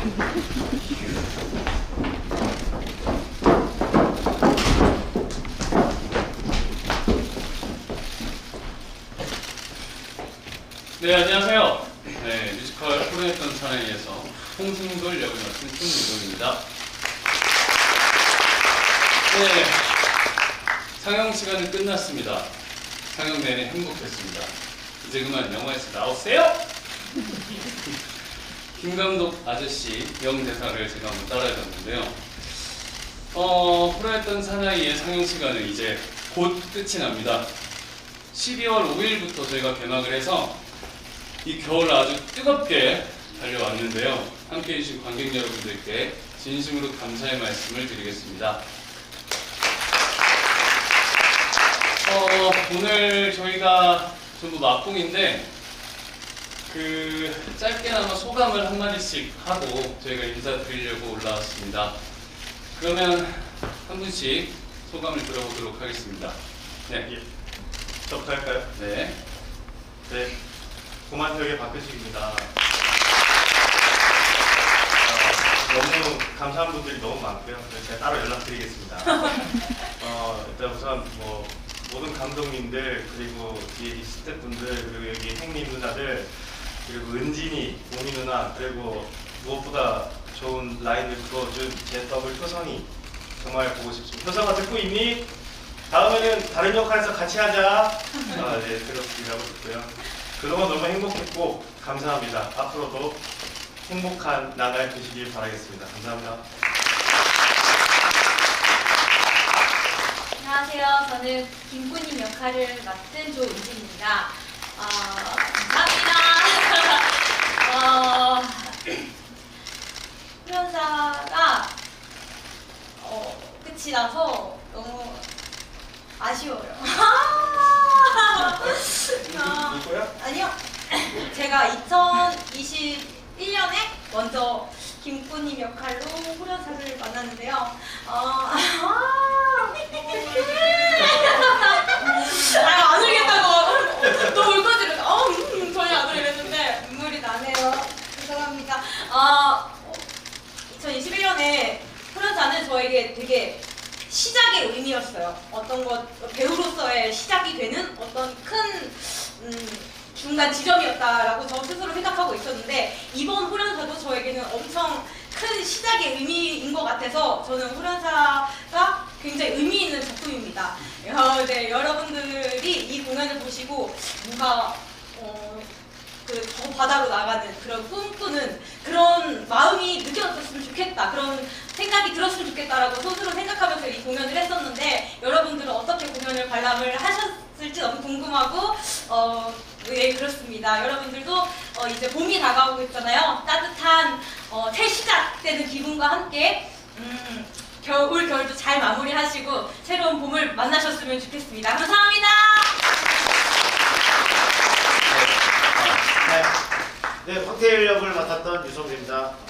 네, 안녕하세요. 네, 뮤지컬 호련했던 사나이에서 홍승돌 역을 맡은 손유동입니다. 네, 상영 시간은 끝났습니다. 상영 내내 행복했습니다. 이제 그만 영화에서 나오세요! 김 감독 아저씨 영대사를 제가 한번 따라해봤는데요. 어, 호련했던 사나이의 상영 시간은 이제 곧 끝이 납니다. 12월 5일부터 저희가 개막을 해서 이 겨울 아주 뜨겁게 달려왔는데요. 함께 해주신 관객 여러분들께 진심으로 감사의 말씀을 드리겠습니다. 어, 오늘 저희가 전부 막공인데 그 짧게나마 소감을 한마디씩 하고 저희가 인사드리려고 올라왔습니다. 그러면 한 분씩 소감을 들어보도록 하겠습니다. 네. 예. 저부터 할까요? 네. 네. 고만태역의 박근식입니다. 어, 너무 감사한 분들이 너무 많고요. 제가 따로 연락드리겠습니다. 어, 일단 우선 뭐 모든 감독님들 그리고 뒤에 이 스태프분들 그리고 여기 행님 누나들 그리고 은진이, 오미 누나 그리고 무엇보다 좋은 라인을 그어준 제 더블 효성이 정말 보고 싶습니다. 효성아 듣고 있니? 다음에는 다른 역할에서 같이 하자. 아, 네, 그렇습니다. 듣고요. 그동안 너무 행복했고 감사합니다. 앞으로도 행복한 나날 되시길 바라겠습니다. 감사합니다. 안녕하세요. 저는 김구님 역할을 맡은 조은진입니다. 어, 감사합니다. 어, 후연사가 어, 끝이 나서 너무 아쉬워요. 아, 누구야? 아니요. 제가 2021년에 먼저 김꾸님 역할로 후련사를 만났는데요. 어, 아, 아, 안 울겠다고. 너 울거지를. 어, 음, 전혀 안 울겠는데 눈물이 나네요. 죄송합니다. 아, 2021년에 후련사는 저에게 되게 시작의 의미였어요. 어떤 것 배우로서의 시작이 되는 어떤 큰 음, 중간 지점이었다라고 저 스스로 생각하고 있었는데 이번 후련사도 저에게는 엄청 큰 시작의 의미인 것 같아서 저는 후련사가 굉장히 의미 있는 작품입니다. 어, 네, 여러분들이 이 공연을 보시고 뭔가 어, 그저 바다로 나가는 그런 꿈꾸는 그런 마음이 느껴졌으면 좋겠다 그런 생각이 들었으면 좋겠다라고 스스로 생각하면서 이 공연을 했었는데 여러분들은 어떻게 공연을 관람을 하셨을지 너무 궁금하고 어, 네 그렇습니다. 여러분들도 어, 이제 봄이 다가오고 있잖아요. 따뜻한 어, 새 시작되는 기분과 함께 음, 겨울 겨울도 잘 마무리하시고 새로운 봄을 만나셨으면 좋겠습니다. 감사합니다. 네, 네. 황태일 역을 맡았던 유성재입니다.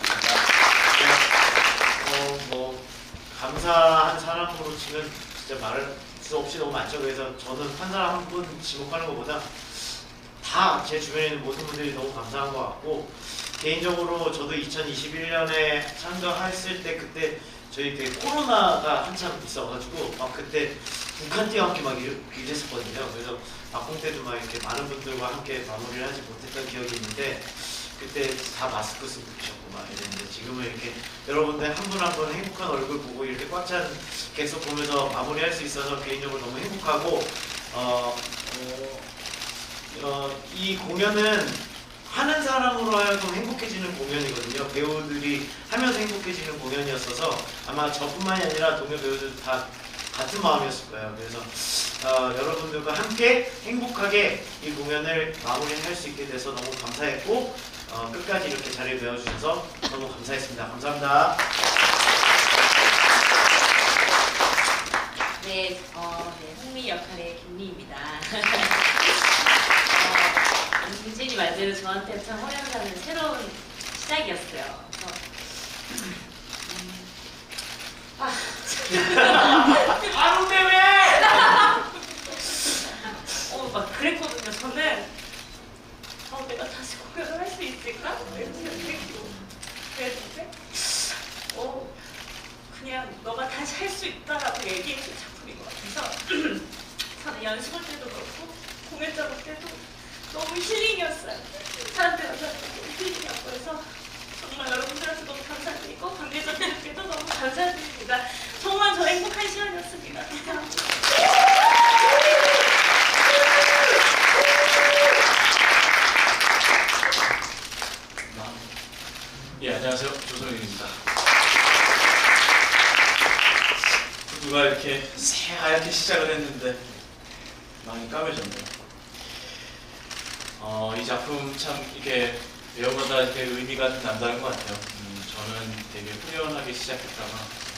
뭐 감사한 사람으로 치면 진짜 말할 수 없이 너무 많죠. 그래서 저는 한 사람 한 분 지목하는 것보다 다 제 주변에 있는 모든 분들이 너무 감사한 것 같고 개인적으로 저도 2021년에 참가했을 때 그때 저희 그 코로나가 한참 있어가지고 막 그때 북한 때와 함께 막 이랬- 이랬었거든요. 그래서 막공 때도 막 이렇게 많은 분들과 함께 마무리를 하지 못했던 기억이 있는데 그때 다 마스크 쓰고 계셨고 막 이랬는데 지금은 이렇게 여러분들 한 분 한 분 행복한 얼굴 보고 이렇게 꽉찬 객석 보면서 마무리할 수 있어서 개인적으로 너무 행복하고 어, 어, 어, 이 공연은 하는 사람으로 하여금 행복해지는 공연이거든요. 배우들이 하면서 행복해지는 공연이었어서 아마 저뿐만이 아니라 동료 배우들 다 같은 마음이었을 거예요. 그래서 어, 여러분들과 함께 행복하게 이 공연을 마무리할 수 있게 돼서 너무 감사했고 어, 끝까지 이렇게 자리를 메워주셔서 너무 감사했습니다. 감사합니다. 네, 어, 네, 흥미 역할의 김미입니다. 어, 은진이 말대로 저한테 참 호연사는 새로운 시작이었어요. 그래서 음, 아, 아무 때문에! 어, 막 그랬거든요. 저는 그랬는데 어, 그냥 너가 다시 할 수 있다라고 얘기해준 작품인 것 같아서 저는 연습할 때도 그렇고 공연 작업 때도 너무 힐링이었어요. 사람들 만나서 힐링이었고 그래서 정말 여러분들한테 너무 감사드리고 관계자분들께도 너무 감사드립니다. 정말 저 행복한 시간이었습니다. 감사합니다. 새하얗게 시작을 했는데 많이 까매졌네요. 어, 이 작품 참 이게 배우마다 이렇게 의미가 남다른 것 같아요. 음, 저는 되게 후련하게 시작했다가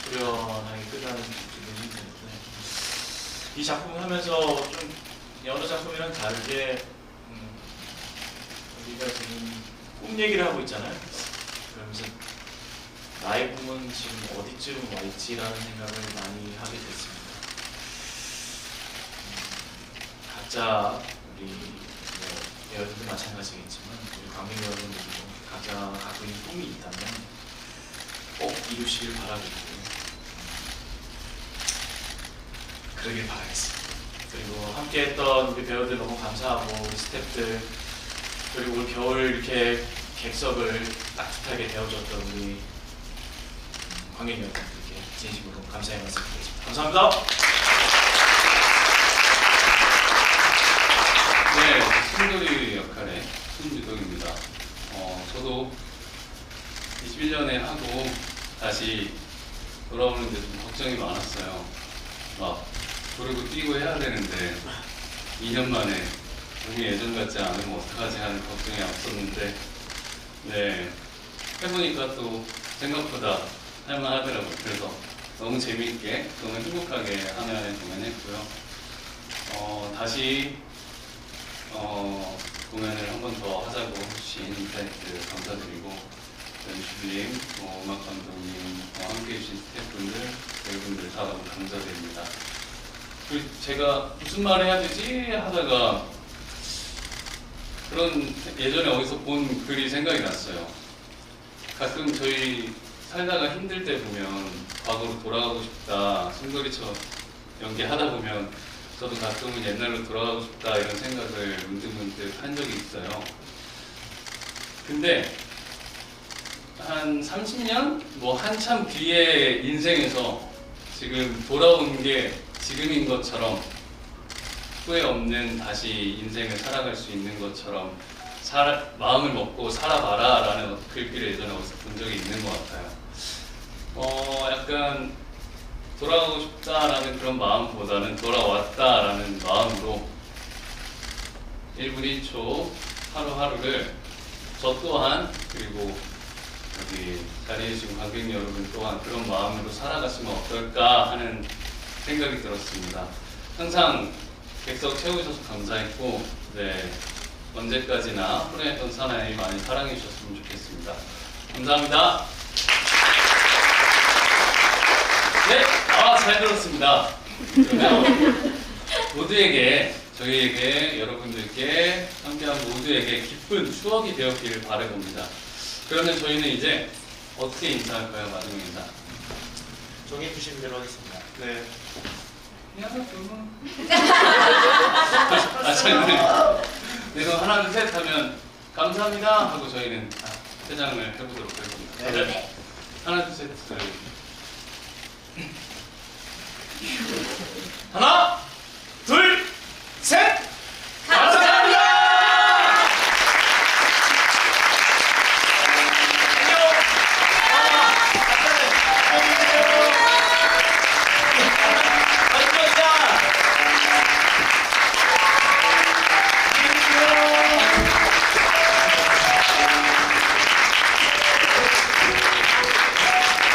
후련하게 끝나는 기분이 드는데 이 작품 하면서 좀 여러 작품이랑 다르게 음, 우리가 지금 꿈 얘기를 하고 있잖아요. 그러면서 나의 꿈은 지금 어디쯤 와 있지라는 생각을 많이 하게 됐습니다. 음, 각자 우리 뭐 배우들도 마찬가지겠지만 우리 관객 여러분들도 각자 갖고 있는 꿈이 있다면 꼭 이루시길 바라겠고요. 음, 그러길 바라겠습니다. 그리고 함께했던 우리 배우들 너무 감사하고 스태프들 그리고 올 겨울 이렇게 객석을 따뜻하게 데워줬던 우리 관객 여러분들께 진심으로 감사의 말씀 드리겠습니다. 감사합니다. 네, 순돌이 역할의 손유동입니다. 어, 저도 21년에 하고 다시 돌아오는데 좀 걱정이 많았어요. 막 부르고 뛰고 해야 되는데 2년 만에 몸이 예전 같지 않으면 어떡하지 하는 걱정이 앞섰는데 네 해보니까 또 생각보다 할만하더라고요. 그래서 너무 재미있게 너무 행복하게 하나의 공연했고요. 어, 다시 어, 공연을 한 번 더 하자고 해주신 인사이트 감사드리고 연출님, 어, 음악 감독님, 어, 함께 해주신 스태프분들, 배우분들 다 너무 감사드립니다. 그 제가 무슨 말을 해야 되지 하다가 그런 예전에 어디서 본 글이 생각이 났어요. 가끔 저희 살다가 힘들 때 보면 과거로 돌아가고 싶다, 숨소리쳐 연기하다 보면 저도 가끔은 옛날로 돌아가고 싶다 이런 생각을 문득문득 한 적이 있어요. 근데 한 30년? 뭐 한참 뒤에 인생에서 지금 돌아온 게 지금인 것처럼 후회 없는 다시 인생을 살아갈 수 있는 것처럼 살, 마음을 먹고 살아봐라 라는 글귀를 예전에 본 적이 있는 것 같아요. 어, 약간 돌아가고 싶다라는 그런 마음보다는 돌아왔다라는 마음으로 1분 1초 하루하루를 저 또한 그리고 여기 자리에 계신 관객 여러분 또한 그런 마음으로 살아갔으면 어떨까 하는 생각이 들었습니다. 항상 객석 채우셔서 감사했고 네 언제까지나 훈련했던 사나이 많이 사랑해 주셨으면 좋겠습니다. 감사합니다. 네, 아, 잘 들었습니다. 그러면 모두에게, 저희에게, 여러분들께, 함께한 모두에게 기쁜 추억이 되었기를 바라봅니다. 그러면 저희는 이제 어떻게 인사할까요, 마지막 인사? 정해 주신 대로 하겠습니다. 네. 안녕하세요. 아, 저희는 네, 그럼 하나, 둘, 셋 하면 감사합니다 하고 저희는 퇴장을 해보도록 하겠습니다. 네. 하나, 둘, 셋. 하나, 둘, 셋!